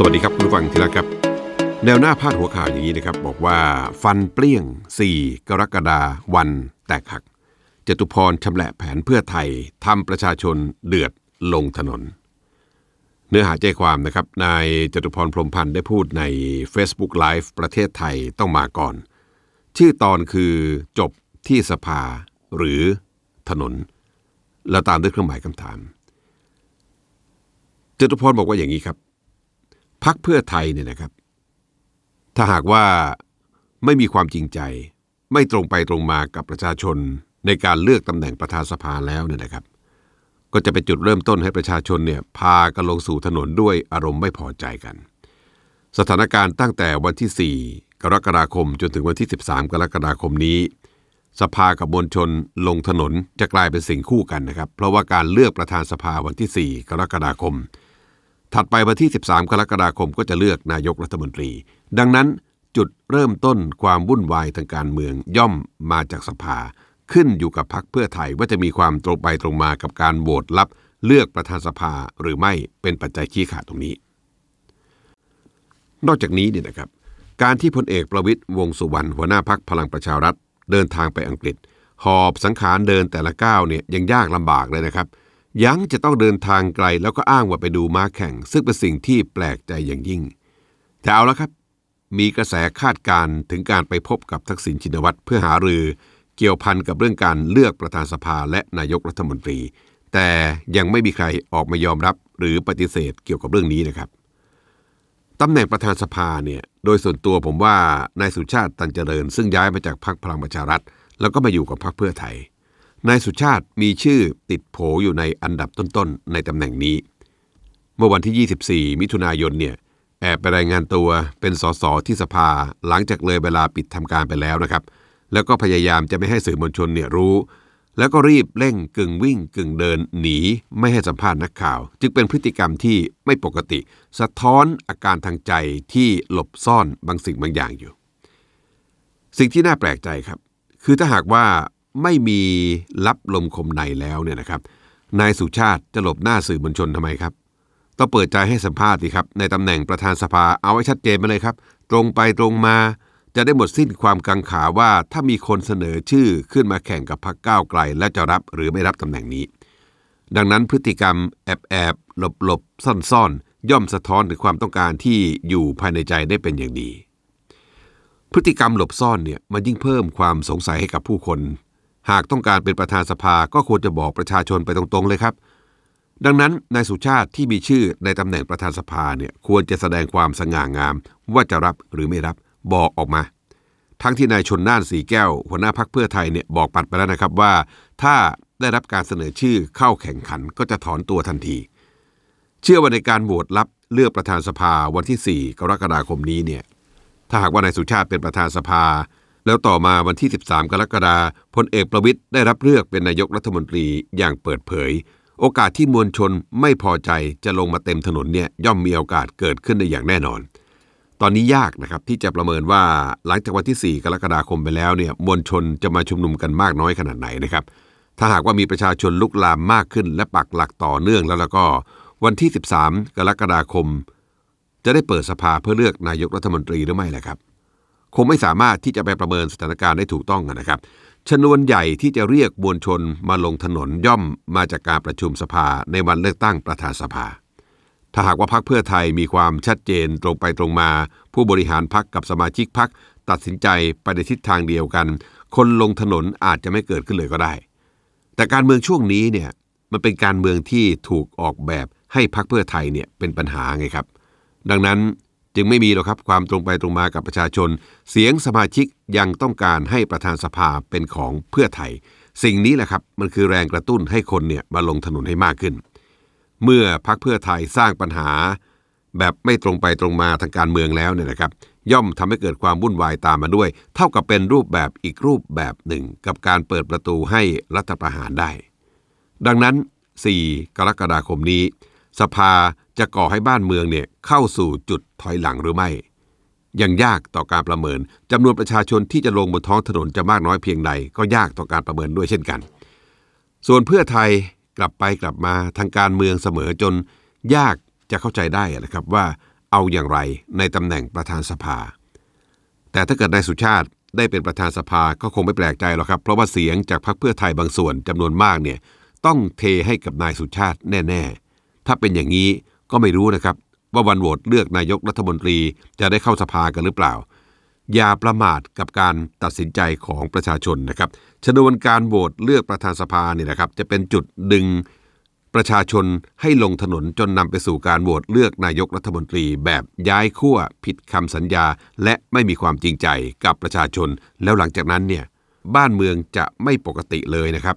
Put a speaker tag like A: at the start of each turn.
A: สวัสดีครับคุณผู้ฟังที่รักครับ แนวหน้าพาดหัวข่าวอย่างนี้นะครับ บอกว่าฟันเปรี้ยง 4 กรกฎาวัน แตกหักจตุพรชำแหละแผนเพื่อไทยทำประชาชนเดือดลงถนน เนื้อหาใจความนะครับนายจตุพรพรมพันธ์ได้พูดใน Facebook Live ประเทศไทยต้องมาก่อน ชื่อตอนคือจบที่สภาหรือถนน แล้วตามด้วยเครื่องหมายคำถามจตุพรบอกว่าอย่างนี้ครับ พักเพื่อไทยเนี่ยนะครับ ถ้าหากว่าไม่มีความจริงใจ ไม่ตรงไปตรงมากับประชาชนในการเลือกตำแหน่งประธานสภาแล้วเนี่ยนะครับ ก็จะเป็นจุดเริ่มต้นให้ประชาชนเนี่ยพากันลงสู่ถนนด้วยอารมณ์ไม่พอใจกัน สถานการณ์ตั้งแต่วันที่ 4 กรกฎาคมจนถึงวันที่ 13 กรกฎาคมนี้ สภากับมวลชนลงถนนจะกลายเป็นสิ่งคู่กันนะครับ เพราะว่าการเลือกประธานสภาวันที่ 4 กรกฎาคม ถัดไปวันที่ 13 กรกฎาคมก็จะเลือกนายกรัฐมนตรี ดังนั้นจุดเริ่มต้นความวุ่นวายทางการเมืองย่อมมาจากสภา ขึ้นอยู่กับพักเพื่อไทยว่าจะมีความตรงไปตรงมากับการโหวตรับเลือกประธานสภาหรือไม่เป็นปัจจัยขี้ขาดตรงนี้ นอกจากนี้เนี่ยนะครับ การที่พลเอกประวิตยวงสุวรรณหัวหน้าพักพลังประชารัฐ เดินทางไปอังกฤษ หอบสังขารเดินแต่ละก้าวเนี่ยยังยากลำบากเลยนะครับ ยังจะต้องเดินทางไกลแล้วก็อ้างว่าไปดูม้าแข่ง ซึ่งเป็นสิ่งที่แปลกใจอย่างยิ่ง แต่เอาละครับ มีกระแสคาดการ์ถึงการไปพบกับทักษิณชินวัตรเพื่อหารือเกี่ยวพันกับเรื่องการเลือกประธานสภาและนายกรัฐมนตรี แต่ยังไม่มีใครออกมายอมรับหรือปฏิเสธเกี่ยวกับเรื่องนี้นะครับตำแหน่งประธานสภาเนี่ยโดยส่วนตัวผมว่านายสุชาติตันเจริญ ซึ่งย้ายมาจากพรรคพลังประชารัฐ แล้วก็มาอยู่กับพรรคเพื่อไทย นายสุชาติมีชื่อติดโผอยู่ในอันดับต้นๆ ในตำแหน่งนี้ เมื่อวันที่ 24 มิถุนายนเนี่ยแอบไปรายงานตัวเป็นสสที่สภาหลังจากเลยเวลาปิดทำการไปแล้วนะครับ แล้วก็พยายามจะไม่ให้สื่อมวลชนเนี่ยรู้ แล้วก็รีบเร่งกึ่งวิ่งกึ่งเดินหนี ไม่ให้สัมภาษณ์นักข่าว จึงเป็นพฤติกรรมที่ไม่ปกติ สะท้อนอาการทางใจที่หลบซ่อนบางสิ่งบางอย่างอยู่ สิ่งที่น่าแปลกใจครับ คือถ้าหากว่า ไม่มีรับลมคมในแล้วเนี่ยนะครับ นายสุชาติจะหลบหน้าสื่อมวลชนทำไมครับ ต้องเปิดใจให้สัมภาษณ์ดีครับ ในตำแหน่งประธานสภาเอาไว้ชัดเจนมาเลยครับ ตรงไปตรงมาจะได้หมดสิ้นความกังขาว่าถ้ามีคนเสนอชื่อขึ้นมาแข่งกับพรรคก้าวไกล และจะรับหรือไม่รับตำแหน่งนี้ ดังนั้นพฤติกรรมแอบแอบหลบหลบซ่อนซ่อนย่อมสะท้อนถึงความต้องการที่อยู่ภายในใจได้เป็นอย่างดี พฤติกรรมหลบซ่อนเนี่ยมันยิ่งเพิ่มความสงสัยให้กับผู้คน หากต้องการเป็นประธานสภาก็ควรจะบอกประชาชนไปตรงๆเลยครับ ดังนั้นนายสุชาติที่มีชื่อในตำแหน่งประธานสภาเนี่ยควรจะแสดงความสง่างาม ว่าจะรับหรือไม่รับบอกออกมา ทั้งที่นายชนน่านสีแก้ว หัวหน้าพักเพื่อไทยเนี่ยบอกปัดไปแล้วนะครับว่า ถ้าได้รับการเสนอชื่อเข้าแข่งขันก็จะถอนตัวทันที เชื่อว่าในการโหวตรับเลือกประธานสภาวันที่ 4 กรกฎาคมนี้เนี่ยถ้าหากว่านายสุชาติเป็นประธานสภา แล้วต่อมาวันที่ 13 กรกฎาคมพลเอกประวิตยได้รับเลือกเป็นนายกรัฐมนตรีอย่างเปิดเผย โอกาสที่มวลชนไม่พอใจจะลงมาเต็มถนนเนี่ยย่อมมีโอกาสเกิดขึ้นได้อย่างแน่นอน ตอนนี้ยากนะครับที่จะประเมินว่าหลังจากวันที่ 4 กรกฎาคมไปแล้วเนี่ยมวลชนจะมาชุมนุมกันมากน้อยขนาดไหนนะครับ ถ้าหากว่ามีประชาชนลุกลามมากขึ้น และปักหลักต่อเนื่องแล้วแล้วก็วันที่ 13 กรกฎาคม จะได้เปิดสภาเพื่อเลือกนายกรัฐมนตรีหรือไม่ล่ะครับ คงไม่สามารถที่จะไปประเมินสถานการณ์ได้ถูกต้องนะครับชนวนใหญ่ที่จะเรียกมวลชนมาลงถนนย่อมมาจากการประชุมสภาในวันเลือกตั้งประธานสภา ถ้าหากว่าพรรคเพื่อไทยมีความชัดเจนตรงไปตรงมา ผู้บริหารพรรคกับสมาชิกพรรคตัดสินใจไปในทิศทางเดียวกัน คนลงถนนอาจจะไม่เกิดขึ้นเลยก็ได้ แต่การเมืองช่วงนี้เนี่ยมันเป็นการเมืองที่ถูกออกแบบให้พรรคเพื่อไทยเนี่ยเป็นปัญหาไงครับ ดังนั้น จึงไม่มีหรอกครับความตรงไปตรงมากับประชาชน เสียงสมาชิกยังต้องการให้ประธานสภาเป็นของเพื่อไทย สิ่งนี้แหละครับมันคือแรงกระตุ้นให้คนเนี่ยมาลงถนนให้มากขึ้น เมื่อพรรคเพื่อไทยสร้างปัญหา แบบไม่ตรงไปตรงมาทางการเมืองแล้วเนี่ยนะครับ ย่อมทำให้เกิดความวุ่นวายตามมาด้วย เท่ากับเป็นรูปแบบอีกรูปแบบหนึ่ง กับการเปิดประตูให้รัฐประหารได้ ดังนั้น 4 กรกฎาคมนี้ สภา จะก่อให้บ้านเมืองเนี่ยเข้าสู่จุดถอยหลังหรือไม่ ยังยากต่อการประเมินจำนวนประชาชนที่จะลงบนท้องถนนจะมากน้อยเพียงใดก็ยากต่อการประเมินด้วยเช่นกัน ส่วนเพื่อไทยกลับไปกลับมาทางการเมืองเสมอจน ยากจะเข้าใจได้นะครับว่าเอาอย่างไรในตำแหน่งประธานสภา แต่ถ้าเกิดนายสุชาติได้เป็นประธานสภาก็คงไม่แปลกใจหรอกครับ เพราะว่าเสียงจากพรรคเพื่อไทยบางส่วนจำนวนมากเนี่ยต้องเทให้กับนายสุชาติแน่ ๆ ถ้าเป็นอย่างนี้ ก็ไม่รู้นะครับ ว่าวันโหวตเลือกนายกรัฐมนตรีจะได้เข้าสภากันหรือเปล่า อย่าประมาทกับการตัดสินใจของประชาชนนะครับชนวนการโหวตเลือกประธานสภาเนี่ยนะครับ จะเป็นจุดดึงประชาชนให้ลงถนนจนนำไปสู่การโหวตเลือกนายกรัฐมนตรี แบบย้ายขั้วผิดคำสัญญา และไม่มีความจริงใจกับประชาชน แล้วหลังจากนั้นเนี่ยบ้านเมืองจะไม่ปกติเลยนะครับ